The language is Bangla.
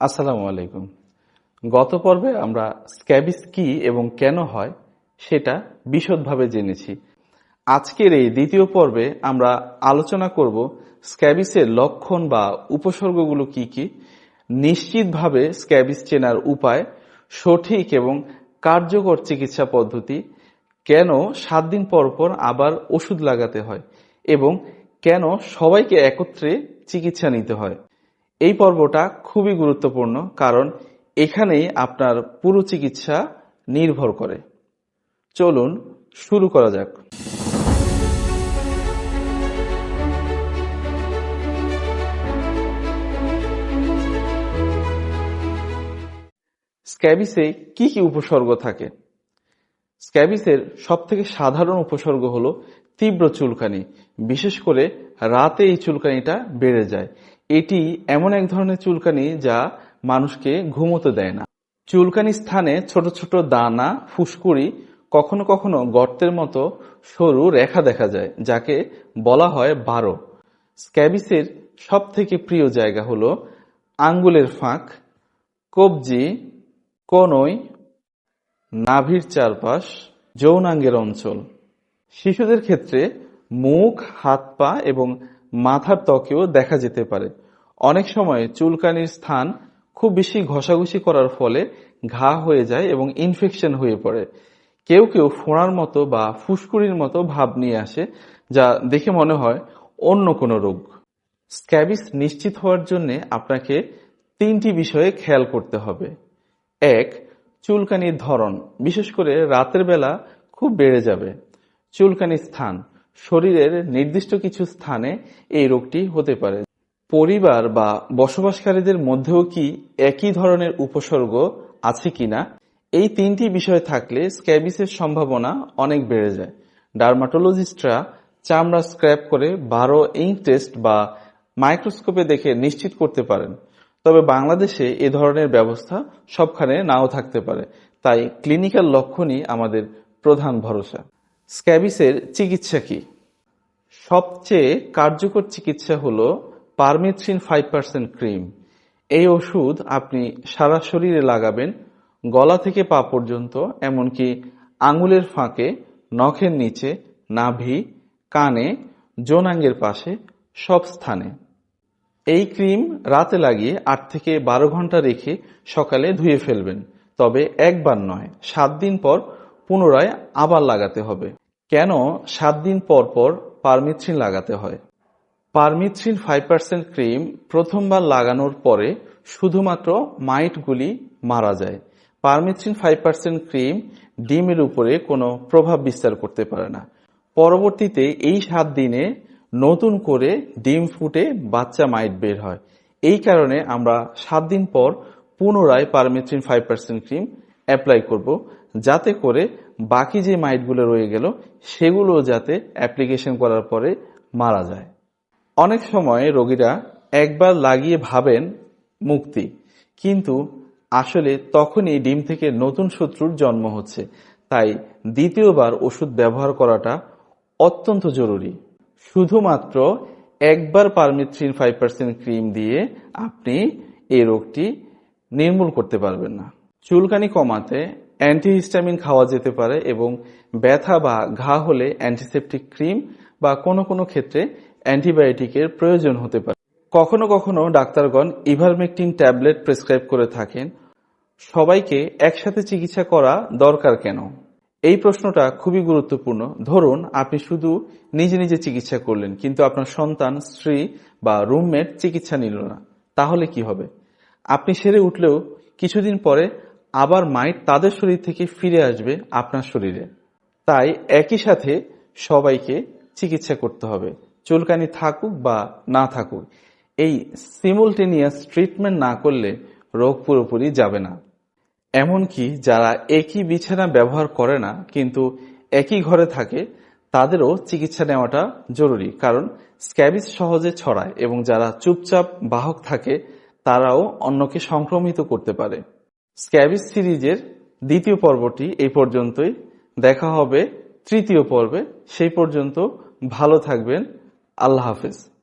আসসালামু আলাইকুম। গত পর্বে আমরা স্ক্যাবিস কি এবং কেন হয় সেটা বিশদভাবে জেনেছি। আজকের এই দ্বিতীয় পর্বে আমরা আলোচনা করব স্ক্যাবিসের লক্ষণ বা উপসর্গগুলো কি কি, নিশ্চিতভাবে স্ক্যাবিস চেনার উপায়, সঠিক এবং কার্যকর চিকিৎসা পদ্ধতি, কেন সাত দিন পর পর আবার ওষুধ লাগাতে হয় এবং কেন সবাইকে একত্রে চিকিৎসা নিতে হয়। এই পর্বটা খুবই গুরুত্বপূর্ণ কারণ এখানেই আপনার পুরো চিকিৎসা নির্ভর করে। চলুন শুরু করা যাক। স্ক্যাবিসে কি কি উপসর্গ থাকে? স্ক্যাবিসের সব থেকে সাধারণ উপসর্গ হলো তীব্র চুলকানি, বিশেষ করে রাতে এই চুলকানিটা বেড়ে যায়। এটি এমন এক ধরনের চুলকানি যা মানুষকে ঘুমোতে দেয় না। চুলকানি স্থানে ছোট ছোট দানা, ফুসকুড়ি, কখনো কখনো গর্তের মতো সরু রেখা দেখা যায়, যাকে বলা হয় বারো। স্ক্যাবিসের সব থেকে প্রিয় জায়গা হলো আঙ্গুলের ফাঁক, কবজি, কনই, নাভির চারপাশ, যৌনাঙ্গের অঞ্চল। শিশুদের ক্ষেত্রে মুখ, হাত, পা এবং মাথার ত্বকেও দেখা যেতে পারে। অনেক সময় চুলকানির স্থান খুব বেশি ঘষাঘষি করার ফলে ঘা হয়ে যায় এবং ইনফেকশন হয়ে পড়ে। কেউ কেউ ফোঁড়ার মতো বা ফুসকুড়ির মতো ভাব নিয়ে আসে, যা দেখে মনে হয় অন্য কোনো রোগ। স্ক্যাবিস নিশ্চিত হওয়ার জন্য আপনাকে তিনটি বিষয়ে খেয়াল করতে হবে। এক, চুলকানির ধরন। বিশেষ করে রাতের বেলা খুব বেড়ে যাবে। চুলকানির স্থান। শরীরের নির্দিষ্ট কিছু স্থানে এই রোগটি হতে পারে। পরিবার বা বসবাসকারীদের মধ্যেও কি একই ধরনের উপসর্গ আছে কিনা? এই তিনটি বিষয় থাকলে স্ক্যাবিসের সম্ভাবনা অনেক বেড়ে যায়। ডার্মাটোলজিস্টরা চামড়া স্ক্র্যাপ করে বারো ইঙ্ক টেস্ট বা মাইক্রোস্কোপে দেখে নিশ্চিত করতে পারেন। তবে বাংলাদেশে এ ধরনের ব্যবস্থা সবখানে নাও থাকতে পারে। তাই ক্লিনিক্যাল লক্ষণই আমাদের প্রধান ভরসা। স্ক্যাবিসের চিকিৎসা কি? সবচেয়ে কার্যকর চিকিৎসা হলো পারমিথ্রিন ফাইভ পার্সেন্ট ক্রিম। এই ওষুধ আপনি সারা শরীরে লাগাবেন, গলা থেকে পা পর্যন্ত, এমনকি আঙুলের ফাঁকে, নখের নিচে, নাভি, কানে, যৌনাঙ্গের পাশে, সব স্থানে। এই ক্রিম রাতে লাগিয়ে আট থেকে বারো ঘণ্টা রেখে সকালে ধুয়ে ফেলবেন, তবে একবার নয়, সাত দিন পর পুনরায় আবার লাগাতে হবে। কেন? সাত দিন পর পর পারমিথ্রিন লাগাতে হয়। পারমিথ্রিন ফাইভ পার্সেন্ট ক্রিম প্রথমবার লাগানোর পরে শুধুমাত্র মাইটগুলি মারা যায়। পারমিথ্রিন ফাইভ পার্সেন্ট ক্রিম ডিমের উপরে কোনো প্রভাব বিস্তার করতে পারে না। পরবর্তীতে এই সাত দিনে নতুন করে ডিম ফুটে বাচ্চা মাইট বের হয়। এই কারণে আমরা সাত দিন পর পুনরায় permethrin five percent cream apply করব। যাতে করে বাকি যে মাইটগুলো রয়ে গেল, সেগুলো যাতে অ্যাপ্লিকেশন করার পরে মারা যায়। অনেক সময় রোগীরা একবার লাগিয়ে ভাবেন মুক্তি, কিন্তু আসলে তখনই ডিম থেকে নতুন শত্রুর জন্ম হচ্ছে। তাই দ্বিতীয়বার ওষুধ ব্যবহার করাটা অত্যন্ত জরুরি। শুধুমাত্র একবার পারমিথ্রিন ফাইভ পার্সেন্ট ক্রিম দিয়ে আপনি এই রোগটি নির্মূল করতে পারবেন না। চুলকানি কমাতে অ্যান্টিহিস্টামিন খাওয়া যেতে পারে এবং ব্যথা বা ঘা হলে অ্যান্টিসেপটিক ক্রিম বা কোনো কোনো ক্ষেত্রে অ্যান্টিবায়োটিকের প্রয়োজন হতে পারে। কখনো কখনো ডাক্তারগণ ইভারমেকটিন ট্যাবলেট প্রেসক্রাইব করে থাকেন। সবাইকে একসাথে চিকিৎসা করা দরকার কেন? এই প্রশ্নটা খুবই গুরুত্বপূর্ণ। ধরুন, আপনি শুধু নিজে নিজে চিকিৎসা করলেন, কিন্তু আপনার সন্তান, স্ত্রী বা রুমমেট চিকিৎসা নিল না। তাহলে কি হবে? আপনি সেরে উঠলেও কিছুদিন পরে আবার মাইট তাদের শরীর থেকে ফিরে আসবে আপনার শরীরে। তাই একই সাথে সবাইকে চিকিৎসা করতে হবে, চুলকানি থাকুক বা না থাকুক। এই সিমুলটেনিয়াস ট্রিটমেন্ট না করলে রোগ পুরোপুরি যাবে না। এমনকি যারা একই বিছানা ব্যবহার করে না, কিন্তু একই ঘরে থাকে, তাদেরও চিকিৎসা নেওয়াটা জরুরি। কারণ স্ক্যাবিস সহজে ছড়ায় এবং যারা চুপচাপ বাহক থাকে, তারাও অন্যকে সংক্রমিত করতে পারে। স্ক্যাবিস সিরিজের দ্বিতীয় পর্বটি এই পর্যন্তই। দেখা হবে তৃতীয় পর্বে। সেই পর্যন্ত ভালো থাকবেন। আল্লাহ হাফেজ।